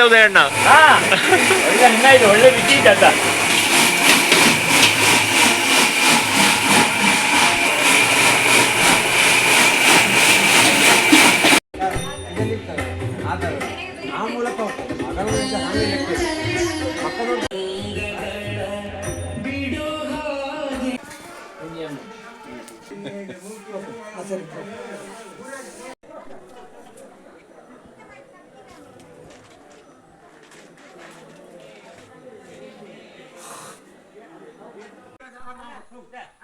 ಅಣ್ಣ ಇದೆ ಉದಯ ಅಣ್ಣ ಹಾ ಒಳ್ಳೆ ಹಣ್ಣ ಇದು ಒಳ್ಳೆ ರುಚಿ ಇದೆ ಅಂತ ಆ ಮೂಲಕ ಹೋಗ್ತದೆ ಮಗಳಿಂದ ಹಾಗೆ ಲೆಕ್ಕ ಮಕ್ಕಳು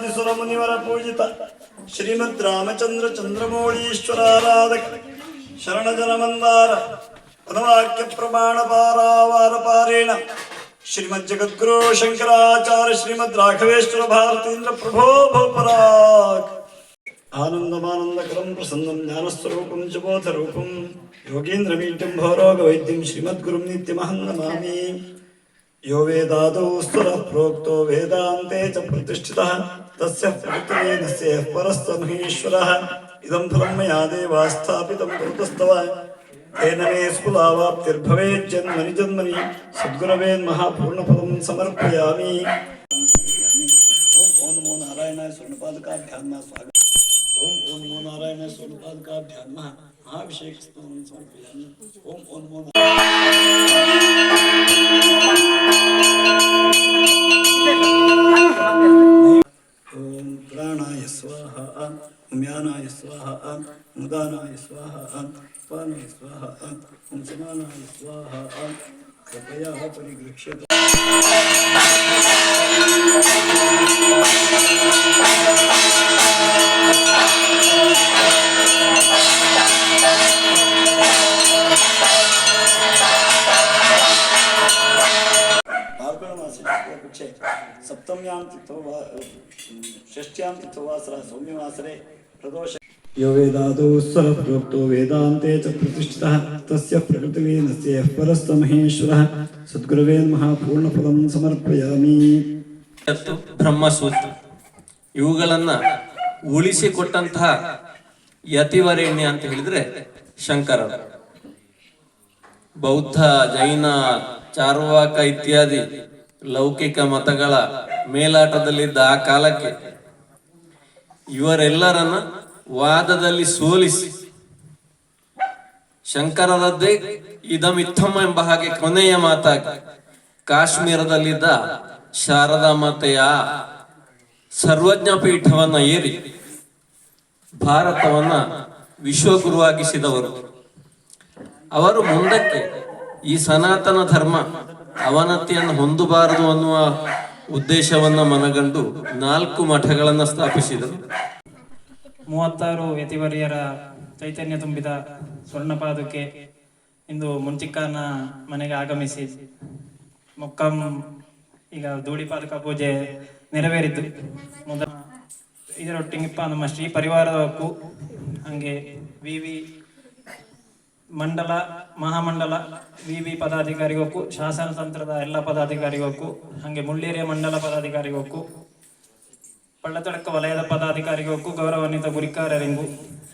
ಶ್ರೀಮನ್ನಾಥೇಶ್ವರ ಪೂಜಿತ ಶ್ರೀಮದ್ ರಾಮಚಂದ್ರ ಚಂದ್ರಮೌಳೀಶ್ವರಾರಾಧಕ ಶರಣಜನಮಂದಾರ ಪದವಾಕ್ಯ ಪ್ರಮಾಣ ಪಾರಾವಾರ ಪಾರೇಣ ಶ್ರೀಮದ್ ಜಗದ್ಗುರು ಶಂಕರಾಚಾರ್ಯ ಶ್ರೀಮದ್ ರಾಘವೇಶ್ವರ ಭಾರತೀಂದ್ರ ಪ್ರಭೋ ಭೋಪರಾಕ್ ആനന്ദമാനന്ദകരം പ്രസന്നം ജ്ഞാനസ്വരൂപം ജബോധരൂപം യോഗീന്ദ്രമീറ്റം ഭോരോഗവൈദ്യം ശ്രീമദ്ഗുരും നിത്യമഹന്നമാമി യോ വേദാദോ സ്ഥിര പ്രോക്തോ വേദാന്തേ ച പ്രതിഷ്ഠിതഃ तस्य पुत्रे निस्यः परस्तन्हीश्वरः इदं फलं कृतस्तव तेन मे स्फुलावाप्तिर्भवेत् जन्मनि सद्गुरवेन्महापूर्णफलं समर्पयामि। ओम नमो नारायणाय स्वर्णपादकाभ्यां स्वागतम्। ओम ओम नमो नारायणाय स्वर्णपादकाभ्यां महाभिषेकस्तवं समर्पयामि। ओम ओम नमो नारायण मुदानाय स्वाहा पानाय स्वाहा ॐ समानाय स्वाहा कृपया परिगृह्यते सप्तम्यां तिथौ वा षष्ट्यां तिथौ वासरः सौम्यवासरे प्रदोष यो वेदादौ स्वः प्रोक्तो वेदान्ते च प्रतिष्ठितः तस्य प्रकृतिवेनस्य यः परस्तमहेश्वरः सद्गुरवे नमः पूर्णफलं ಸಮರ್ಪಯಾಮಿ ಮತ್ತು ಬ್ರಹ್ಮಸೂತ್ರ ಇವುಗಳನ್ನ ಉಳಿಸಿಕೊಟ್ಟಂತಹ ಯತಿವರೇಣ್ಯ ಅಂತ ಹೇಳಿದ್ರೆ ಶಂಕರರು ಬೌದ್ಧ ಜೈನ ಚಾರ್ವಾಕ ಇತ್ಯಾದಿ ಲೌಕಿಕ ಮತಗಳ ಮೇಲಾಟದಲ್ಲಿದ್ದ ಆ ಕಾಲಕ್ಕೆ ಇವರೆಲ್ಲರನ್ನ ವಾದದಲ್ಲಿ ಸೋಲಿಸಿ. ಶಂಕರರದ್ದೇ ಇದಮಿತ್ತಮ್ಮ ಎಂಬ ಹಾಗೆ ಕೊನೆಯ ಮಾತಾಗಿ. ಕಾಶ್ಮೀರದಲ್ಲಿದ್ದ ಶಾರದಾ ಮಾತೆಯ ಸರ್ವಜ್ಞ ಪೀಠವನ್ನ ಏರಿ ಭಾರತವನ್ನ ವಿಶ್ವಗುರುವಾಗಿಸಿದವರು. ಅವರು ಮುಂದಕ್ಕೆ ಈ ಸನಾತನ ಧರ್ಮ ಅವನತಿಯನ್ನು ಹೊಂದಬಾರದು ಅನ್ನುವ ಉದ್ದೇಶವನ್ನ ಮನಗಂಡು ನಾಲ್ಕು ಮಠಗಳನ್ನ ಸ್ಥಾಪಿಸಿದರು. ಮೂವತ್ತಾರು ಯತಿವರಿಯರ ಚೈತನ್ಯ ತುಂಬಿದ ಸ್ವರ್ಣಪಾದುಕೆ ಇಂದು ಮುಂಚಿಕ್ಕನ ಮನೆಗೆ ಆಗಮಿಸಿ ಮೊಕ್ಕಂ ಈಗ ಧೂಳಿಪಾದಕ ಪೂಜೆ ನೆರವೇರಿತು. ಮೊದಲ ಇದರೊಟ್ಟಿಗಿಪ್ಪ ನಮ್ಮ ಶ್ರೀ ಪರಿವಾರದಕ್ಕೂ ಹಂಗೆ ವಿ ವಿ ಮಂಡಲ, ಮಹಾಮಂಡಲ, ವಿ ವಿ ಪದಾಧಿಕಾರಿಗೊಕ್ಕು ಶಾಸನ ತಂತ್ರದ ಎಲ್ಲ ಪದಾಧಿಕಾರಿಗೂ ಹಂಗೆ ಮುಳ್ಳೇರಿಯ ಮಂಡಲ ಪದಾಧಿಕಾರಿಗೋಕ್ಕೂ ಪಳ್ಳತಡಕ ವಲಯದ ಪದಾಧಿಕಾರಿಗೋಕ್ಕೂ ಗೌರವಾನ್ವಿತ ಗುರಿಕಾರರಿಗೂ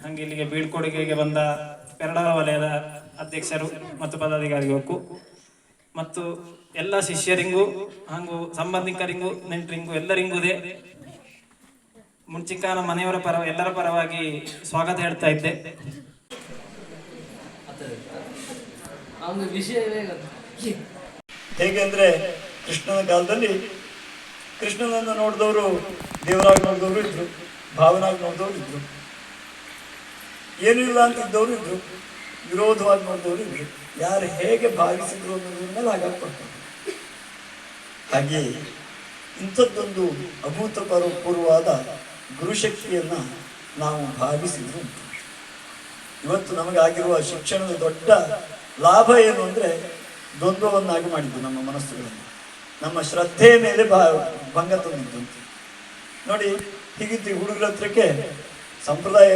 ಹಂಗೆ ಇಲ್ಲಿಗೆ ಬೀಳ್ಕೊಡುಗೆಗೆ ಬಂದ ಪೆರಡರ ವಲಯದ ಅಧ್ಯಕ್ಷರು ಮತ್ತು ಪದಾಧಿಕಾರಿಗೋಕ್ಕೂ ಮತ್ತು ಎಲ್ಲ ಶಿಷ್ಯರಿಗೂ ಹಾಗೂ ಸಂಬಂಧಿಕರಿಗೂ ನೆಂಟರಿಗೂ ಎಲ್ಲರಿಗೂದೇ ಮುಂಚಿಕಾನ ಮನೆಯವರ ಪರ ಎಲ್ಲರ ಪರವಾಗಿ ಸ್ವಾಗತ ಹೇಳ್ತಾ ಇದ್ದೆ. ಅವನು ವಿಷಯವೇ ಗೊತ್ತು? ಹೇಗೆ ಅಂದ್ರೆ ಕೃಷ್ಣನ ಕಾಲದಲ್ಲಿ ಕೃಷ್ಣನನ್ನು ನೋಡಿದವರು ದೇವರಾಗಿ ನೋಡಿದವರು ಇದ್ರು, ಭಾವನಾಗಿ ನೋಡಿದವರು ಇದ್ರು ಏನೂ ಇಲ್ಲ ಅಂತಿದ್ದವರು ಇದ್ರು, ವಿರೋಧವಾಗಿ ನೋಡಿದವರು ಇದ್ರು ಯಾರು ಹೇಗೆ ಭಾವಿಸಿದ್ರು ಅನ್ನೋದ್ರ ಮೇಲೆ ಹಾಗಾಗ್ಕೊಡ್ತಾರೆ ಹಾಗೆ ಇಂಥದ್ದೊಂದು ಅಭೂತಪೂರ್ವ ಪೂರ್ವವಾದ ಗುರುಶಕ್ತಿಯನ್ನ ನಾವು ಭಾವಿಸಿದ್ರು. ಇವತ್ತು ನಮಗಾಗಿರುವ ಶಿಕ್ಷಣದ ದೊಡ್ಡ ಲಾಭ ಏನು ಅಂದ್ರೆ ದ್ವಂದ್ವವನ್ನಾಗಿ ಮಾಡಿದ್ದು ನಮ್ಮ ಮನಸ್ಸುಗಳನ್ನು ನಮ್ಮ ಶ್ರದ್ಧೆಯ ಮೇಲೆ ಭಾ ಭಂಗ ತಂದಿದ್ದು ಅಂತ. ನೋಡಿ ಹೀಗಿದ್ದು ಹುಡುಗರ ಹತ್ರಕ್ಕೆ ಸಂಪ್ರದಾಯ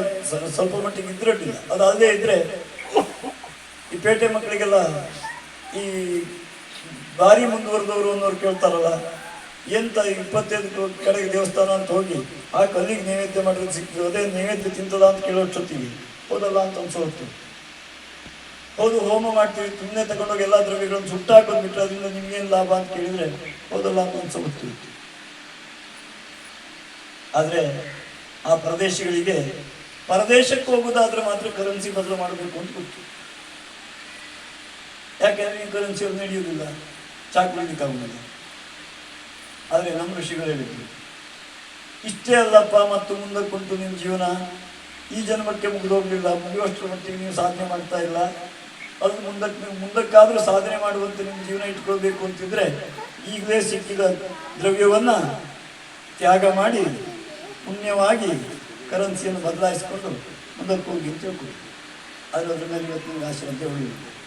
ಸ್ವಲ್ಪ ಮಟ್ಟಿಗೆ ಇದ್ರಡ್ಡಿಲ್ಲ ಅದು ಇದ್ರೆ, ಈ ಪೇಟೆ ಮಕ್ಕಳಿಗೆಲ್ಲ ಈ ಭಾರಿ ಮುಂದುವರೆದವರು ಅನ್ನೋರು ಕೇಳ್ತಾರಲ್ಲ, ಎಂತ ಇಪ್ಪತ್ತೈದು ಕಡೆಗೆ ದೇವಸ್ಥಾನ ಅಂತ ಹೋಗಿ, ಆ ಕಲ್ಲಿಗೆ ನೈವೇದ್ಯ ಮಾಡಿದ್ರೆ ಸಿಕ್ತದೆ ಅದೇ ನೈವೇದ್ಯ ತಿಂತದ ಅಂತ ಕೇಳೋಷ್ಟೊತ್ತೀವಿ ಹೋದಲ್ಲ ಅಂತ ಅನ್ಸೋತ್ತು ಹೌದು, ಹೋಮ ಮಾಡ್ತೀವಿ ಸುಮ್ಮನೆ ತಗೊಂಡೋಗಿ ಎಲ್ಲ ದ್ರವ್ಯಗಳನ್ನು ಸುಟ್ಟಾಕೋದು ಬಿಟ್ಟರೆ ಅದರಿಂದ ನಿಮ್ಗೇನು ಲಾಭ ಅಂತ ಕೇಳಿದ್ರೆ ಹೋದಲ್ಲ ಅಂತ ಅನ್ಸೋತ್ತು ಆದ್ರೆ ಆ ಪ್ರದೇಶಗಳಿಗೆ ಪರದೇಶಕ್ಕೆ ಹೋಗೋದಾದ್ರೆ ಮಾತ್ರ ಕರೆನ್ಸಿ ಬದಲು ಮಾಡಬೇಕು ಅಂತ ಗೊತ್ತು. ಯಾಕೆಂದ್ರೆ ಈ ಕರೆನ್ಸಿ ಅವ್ರು ನಡೆಯೋದಿಲ್ಲ ಚಾಕು ಹಿಡಿಲಿಕ್ಕಾಗುದಿಲ್ಲ ಆದರೆ ನಮ್ಮ ಋಷಿಗಳು ಹೇಳಿದ್ರು, ಇಷ್ಟೇ ಅಲ್ಲಪ್ಪ, ಮತ್ತು ಮುಂದೆ ಉಂಟು ನಿಮ್ಮ ಜೀವನ. ಈ ಜನ್ಮಕ್ಕೆ ಮುಗಿದೋಗ್ಲಿಲ್ಲ, ಮುಗಿಯುವಷ್ಟರ ಮಟ್ಟಿಗೆ ನೀವು ಸಾಧನೆ ಮಾಡ್ತಾ ಇಲ್ಲ. ಅದು ಮುಂದಕ್ಕೆ ನೀವು ಮುಂದಕ್ಕಾದರೂ ಸಾಧನೆ ಮಾಡುವಂತೆ ನಿಮ್ಮ ಜೀವನ ಇಟ್ಕೊಳ್ಬೇಕು ಅಂತಿದ್ರೆ ಈಗಲೇ ಸಿಕ್ಕಿದ ದ್ರವ್ಯವನ್ನು ತ್ಯಾಗ ಮಾಡಿ ಪುಣ್ಯವಾಗಿ ಕರೆನ್ಸಿಯನ್ನು ಬದಲಾಯಿಸಿಕೊಂಡು ಮುಂದಕ್ಕೆ ಹೋಗಿ ಆದರೆ ಅದ್ರ ಮೇಲೆ ಇವತ್ತು ನಿಮ್ಗೆ ಆಶೀರ್ವಾದ ಉಳಿಯುತ್ತೆ